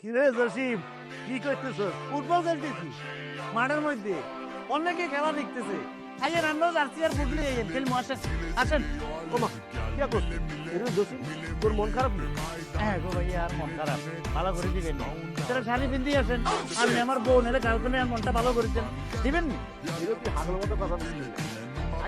কিরে জসিম কি করতেছ ফুটবল খেলতেছি। মাঠের মধ্যে। অনেকে খেলা দেখতেছে। আইয়ের আমরাও জার্সি আর ফুটলে খেলব আসেন আসেন। ওমা কি করছিস এর জসিম তোর মন খারাপ নেই হ্যাঁ গো ভাইয়া আর মন খারাপ। ভালো করে দিবেন তারা শাড়ি পিন্দি আসেন। আপনি আমার বউ নেলে কালকে মনটা ভালো করেছেন দিবেন। নি? এরকম হাগলের মতো কথা বলছিস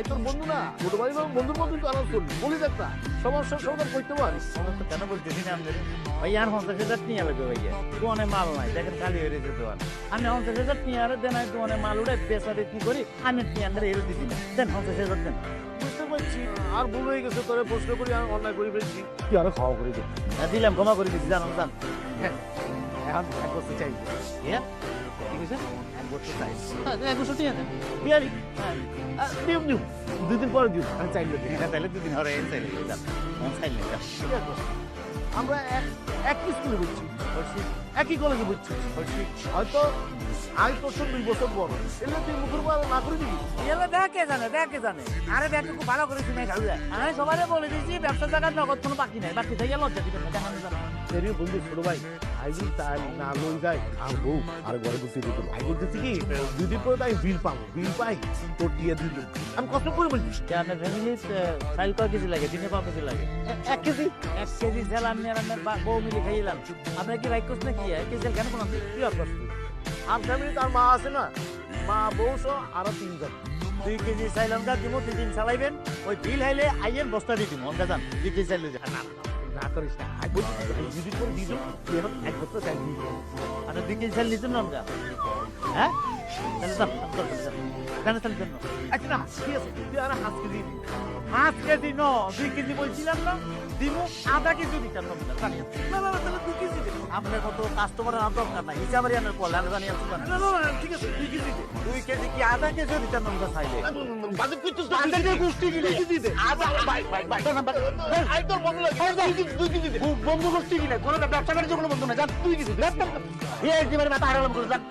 আই তোর বন্ধু না? ছোট ভাই বা বন্ধুর মতো তো আলাপ করবি। বলিস একটা সমস্যার সমাধান করতে পারিস। আমার তো কেন বলতেছি না আমাদের ভাইয়া আর পঞ্চাশ হাজার নিয়ে লাগবে ভাইয়া। দোয়ানে মাল নাই দেখেন খালি হয়ে রয়েছে দোয়ান আমি পঞ্চাশ হাজার নিয়ে আর দেন দোয়ানে মাল উড়ে বেসারে কি করি আমি নিয়ে আনলে এর দিদি না। দেন পঞ্চাশ হাজার দেন। বুঝতে পারছি। আর ভুল হয়ে গেছে তোরে প্রশ্ন করি আর অন্যায় করে ফেলছি। তুই আরও খাওয়া করে দে হ্যাঁ, দিলাম ক্ষমা করে দিচ্ছি জানো জান। এখন এক বছর চাই। কি কইছে এক বছর চাই। হ্যাঁ, এক বছর ঠিক আছে। বিয়ারি হ্যাঁ আহ, দিও দিও। দুই দিন পরে দিও। আমি চাইলে দিই। হ্যাঁ তাহলে দুদিন হরে চাইলে যান আমি চাইলে যান ঠিক আছে। আমরা এক একই স্কুলে বুঝছি। একই কলেজে বুঝছি। হয়তো আমি তোর সঙ্গে দুই বছর বড় এলে তুই মুখের পর না করে দিবি। এলে দেখে জানে দেখে জানে। আরে দেখে খুব ভালো করে শুনে খাওয়া যায় আমি সবাই বলে দিয়েছি ব্যবসা জায়গার নগদ কোনো বাকি নাই। বাকি থেকে লজ্জা না। জানা এরই বন্ধু ছোট ভাই আই তাই না লই যায় আর বউ আর ঘরে বসে দিত আই বলতেছি কি দুদিন পরে তাই বিল পাবো বিল পাই তোর দিয়ে দিল। আমি কষ্ট করে বলছি আপনার ফ্যামিলি চাইল কয় কেজি লাগে দিনে পাঁচ কেজি লাগে? এক কেজি? এক কেজি চাল আমি আর বা- বউ মিলে খাইলাম। আপনার কি রাইট করছে নাকি? এক কেজি চাল কেন কোনো কি কষ্ট আর ফ্যামিলি তার মা আছে না। মা বউ সহ আরও তিনজন। দুই কেজি চাইল অনকা দিব দুই দিন চালাইবেন। ওই বিল হাইলে আইয়েন বস্তা দিয়ে দিব অনকা যান দুই কেজি চাইলে না। না, করিস না। যদি করে দিল তুই এখন এক বছর চাই। দিবি আচ্ছা দুই কেজি চাল নিতেন না অনকা হ্যাঁ? তাহলে কেন চাল জন্য? আচ্ছা না ঠিক আছে তুই আর হাত কেজি দিবি। পাঁচ কেজি ন দুই কেজি বলছিলাম না। দিব আধা কেজি দিতাম না। না না তাহলে দুই কেজি দে আপনার কত কাস্টমারের আর দরকার নাই। হিসাবের আনার পর আমি জানি আসতে না না না ঠিক আছে দুই কেজি দে দুই কেজি কি আধা কেজি দিতাম না চাইলে? বাজে বাজে দিয়ে গোষ্ঠী গিলে। দুই কেজি দে আধা বাই বাই বাই আই তোর ভালো লাগে দুই কেজি দুই কেজি দে বন্ধু কোনো ব্যবসা বাণিজ্য কোনো বন্ধু না। যান তুই এই মাথা হারালাম করে যান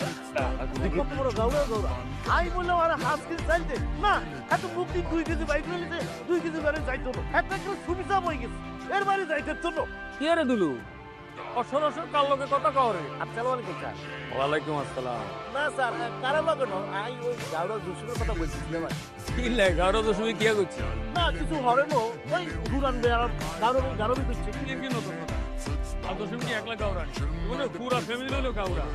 বললাম আর হাত কেজি চাইতে না এত মুক্তি দুই কেজি বাইক নিতে দুই কেজি বারে যাইতো না। একটা একটা সুবিধা হয়ে গেছে। এর বাইরে যাইতে জন্য কি আরে দুলু? অসর অসর কার লোকে কথা কওরে আসসালামু আলাইকুম স্যার। ওয়ালাইকুম আসসালাম। না স্যার কারা লাগানো আই ওই গাউরা দুশোর কথা বলছিলাম আর কি লাগে আরও তো কি করছি না কিছু হবে না ওই ঘুরান বেড়ান গাউরা গাউরি করছে কি কি নতুন কথা? আর তো তুমি একলা গাওরা মানে পুরা ফ্যামিলি হলো গাওরা